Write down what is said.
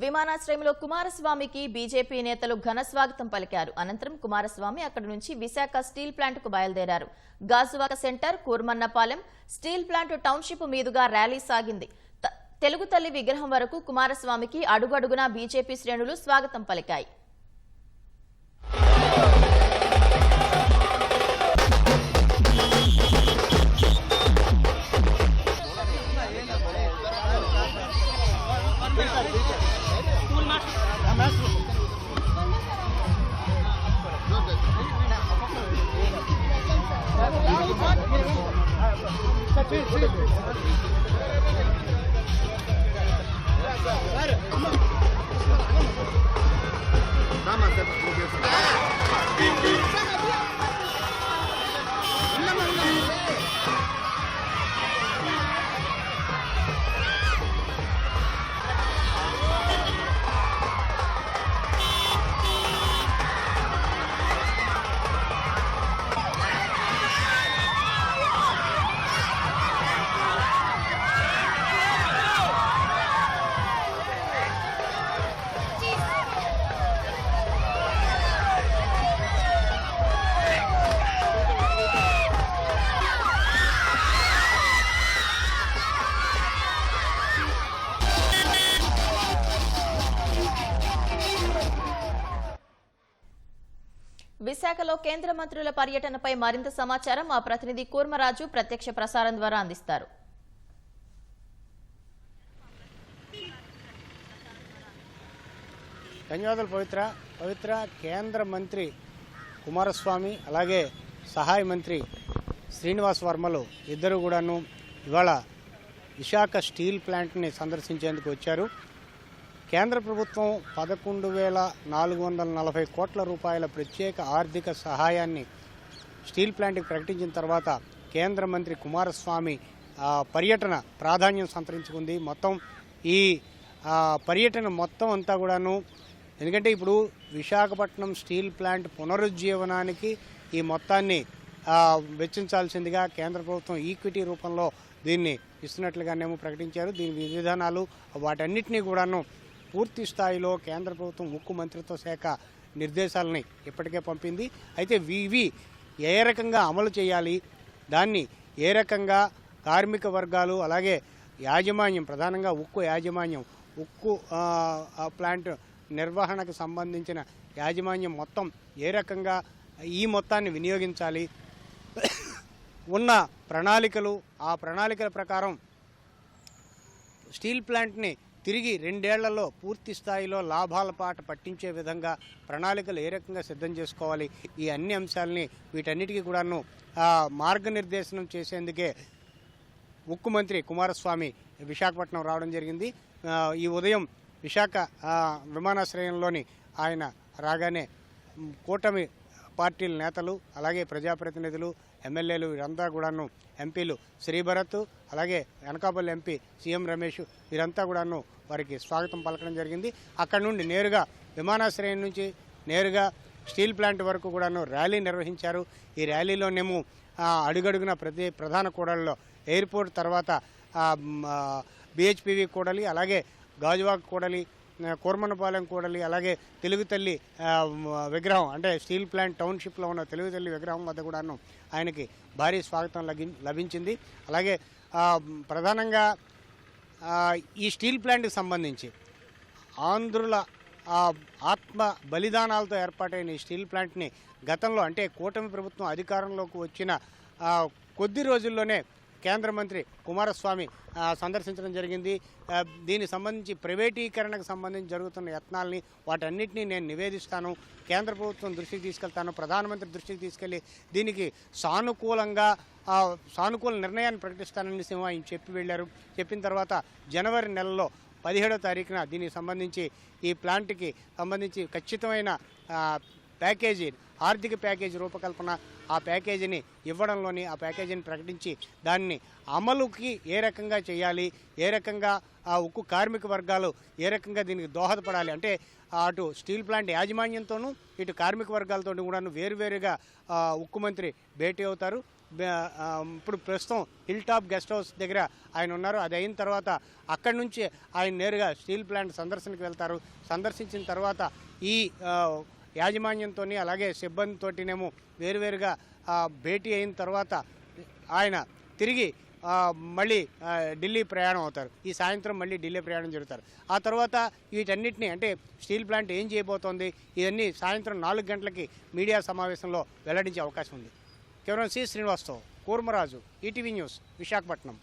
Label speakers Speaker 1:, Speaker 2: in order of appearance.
Speaker 1: విమానాశ్రయంలో కుమారస్వామికి బీజేపీ నేతలు ఘన స్వాగతం పలికారు. అనంతరం కుమారస్వామి అక్కడి నుంచి విశాఖ స్టీల్ ప్లాంట్కు బయలుదేరారు. Gajuwaka centre Kurmannapalem steel plant township మీదుగా ర్యాలీ సాగింది. తెలుగు తల్లి విగ్రహం వరకు కుమారస్వామికి అడుగడుగునా బీజేపీ శ్రేణులు స్వాగతం పలికాయి. Thank you. విశాఖలో కేంద్ర మంత్రుల పర్యటనపై మరింత సమాచారం మా ప్రతినిధి కూర్మరాజు ప్రత్యక్ష ప్రసారం ద్వారా అందిస్తారు.
Speaker 2: ధన్యవాదాలు పవిత్ర. పవిత్ర కేంద్ర మంత్రి కుమారస్వామి అలాగే సహాయ మంత్రి శ్రీనివాస్ వర్మలు ఇద్దరు కూడాను ఇవాళ విశాఖ స్టీల్ ప్లాంట్ని సందర్శించేందుకు వచ్చారు. కేంద్ర ప్రభుత్వం పదకొండు వేల నాలుగు వందల నలభై కోట్ల రూపాయల ప్రత్యేక ఆర్థిక సహాయాన్ని స్టీల్ ప్లాంట్కి ప్రకటించిన తర్వాత కేంద్ర మంత్రి కుమారస్వామి పర్యటన ప్రాధాన్యం సంతరించుకుంది. మొత్తం ఈ పర్యటన మొత్తం అంతా కూడాను ఎందుకంటే ఇప్పుడు విశాఖపట్నం స్టీల్ ప్లాంట్ పునరుజ్జీవనానికి ఈ మొత్తాన్ని వెచ్చించాల్సిందిగా కేంద్ర ప్రభుత్వం ఈక్విటీ రూపంలో దీన్ని ఇస్తున్నట్లుగానేమో ప్రకటించారు. దీని విధానాలు వాటన్నిటినీ కూడాను పూర్తి స్థాయిలో కేంద్ర ప్రభుత్వం ఉక్కు మంత్రిత్వ శాఖ నిర్దేశాలని ఇప్పటికే పంపింది. అయితే ఇవి- ఏ రకంగా అమలు చేయాలి? దాన్ని ఏ రకంగా కార్మిక వర్గాలు అలాగే యాజమాన్యం ప్రధానంగా ఉక్కు యాజమాన్యం ఉక్కు ప్లాంట్ నిర్వహణకు సంబంధించిన యాజమాన్యం మొత్తం ఏ రకంగా ఈ మొత్తాన్ని వినియోగించాలి? ఉన్న ప్రణాళికలు ఆ ప్రణాళికల ప్రకారం స్టీల్ ప్లాంట్ని తిరిగి రెండేళ్ళలో పూర్తి స్థాయిలో లాభాల పాట పట్టించే విధంగా ప్రణాళికలు ఏ రకంగా సిద్ధం చేసుకోవాలి? ఈ అన్ని అంశాలని వీటన్నిటికీ కూడాను మార్గనిర్దేశనం చేసేందుకే ముఖ్యమంత్రి మంత్రి కుమారస్వామి విశాఖపట్నం రావడం జరిగింది. ఈ ఉదయం విశాఖ విమానాశ్రయంలోని ఆయన రాగానే కూటమి పార్టీల నేతలు అలాగే ప్రజాప్రతినిధులు ఎమ్మెల్యేలు వీరంతా కూడాను ఎంపీలు శ్రీభరత్ అలాగే అనకాపల్లి ఎంపీ సీఎం రమేష్ వీరంతా కూడాను వారికి స్వాగతం పలకడం జరిగింది. అక్కడ నుండి నేరుగా విమానాశ్రయం నుంచి నేరుగా స్టీల్ ప్లాంట్ వరకు కూడాను ర్యాలీ నిర్వహించారు. ఈ ర్యాలీలోనేమో అడుగడుగున ప్రతి ప్రధాన కూడల్లో ఎయిర్పోర్ట్ తర్వాత బిహెచ్పివి కూడలి అలాగే గాజువాక్ కూడలి కూర్మనపాలెం కూడలి అలాగే తెలుగు తల్లి విగ్రహం అంటే స్టీల్ ప్లాంట్ టౌన్షిప్లో ఉన్న తెలుగు తల్లి విగ్రహం వద్ద కూడాను ఆయనకి భారీ స్వాగతం లభించింది. అలాగే ప్రధానంగా ఈ స్టీల్ ప్లాంట్కి సంబంధించి ఆంధ్రుల ఆత్మ బలిదానాలతో ఏర్పాటైన ఈ స్టీల్ ప్లాంట్ని గతంలో అంటే కూటమి ప్రభుత్వం అధికారంలోకి వచ్చిన కొద్ది రోజుల్లోనే కేంద్ర మంత్రి కుమారస్వామి సందర్శించడం జరిగింది. దీనికి సంబంధించి ప్రైవేటీకరణకు సంబంధించి జరుగుతున్న యత్నాల్ని వాటన్నిటినీ నేను నివేదిస్తాను. కేంద్ర ప్రభుత్వం దృష్టికి తీసుకెళ్తాను. ప్రధానమంత్రి దృష్టికి తీసుకెళ్ళి దీనికి సానుకూలంగా సానుకూల నిర్ణయాన్ని ప్రకటిస్తానని సింహ ఆయన చెప్పి వెళ్ళారు. చెప్పిన తర్వాత జనవరి నెలలో పదిహేడో తారీఖున దీనికి సంబంధించి ఈ ప్లాంట్కి సంబంధించి ఖచ్చితమైన ప్యాకేజీ ఆర్థిక ప్యాకేజీ రూపకల్పన ఆ ప్యాకేజీని ఇవ్వడంలోని ఆ ప్యాకేజీని ప్రకటించి దాన్ని అమలుకి ఏ రకంగా చేయాలి ఏ రకంగా ఆ ఉక్కు కార్మిక వర్గాలు ఏ రకంగా దీనికి దోహదపడాలి అంటే అటు స్టీల్ ప్లాంట్ యాజమాన్యంతోనూ ఇటు కార్మిక వర్గాలతో కూడాను వేరువేరుగా ఉక్కు మంత్రి భేటీ అవుతారు. ఇప్పుడు ప్రస్తుతం హిల్ టాప్ గెస్ట్ హౌస్ దగ్గర ఆయన ఉన్నారు. అది అయిన తర్వాత అక్కడి నుంచి ఆయన నేరుగా స్టీల్ ప్లాంట్ సందర్శనకు వెళ్తారు. సందర్శించిన తర్వాత ఈ యాజమాన్యంతో అలాగే సిబ్బందితోటినేమో వేరువేరుగా భేటీ అయిన తర్వాత ఆయన తిరిగి మళ్ళీ ఢిల్లీ ప్రయాణం అవుతారు. ఈ సాయంత్రం మళ్ళీ ఢిల్లీ ప్రయాణం జరుగుతారు. ఆ తర్వాత వీటన్నిటిని అంటే స్టీల్ ప్లాంట్ ఏం చేయబోతోంది ఇవన్నీ సాయంత్రం నాలుగు గంటలకి మీడియా సమావేశంలో వెల్లడించే అవకాశం ఉంది. కేవలం సి శ్రీనివాస్తో కూర్మరాజు ఈటీవీ న్యూస్ విశాఖపట్నం.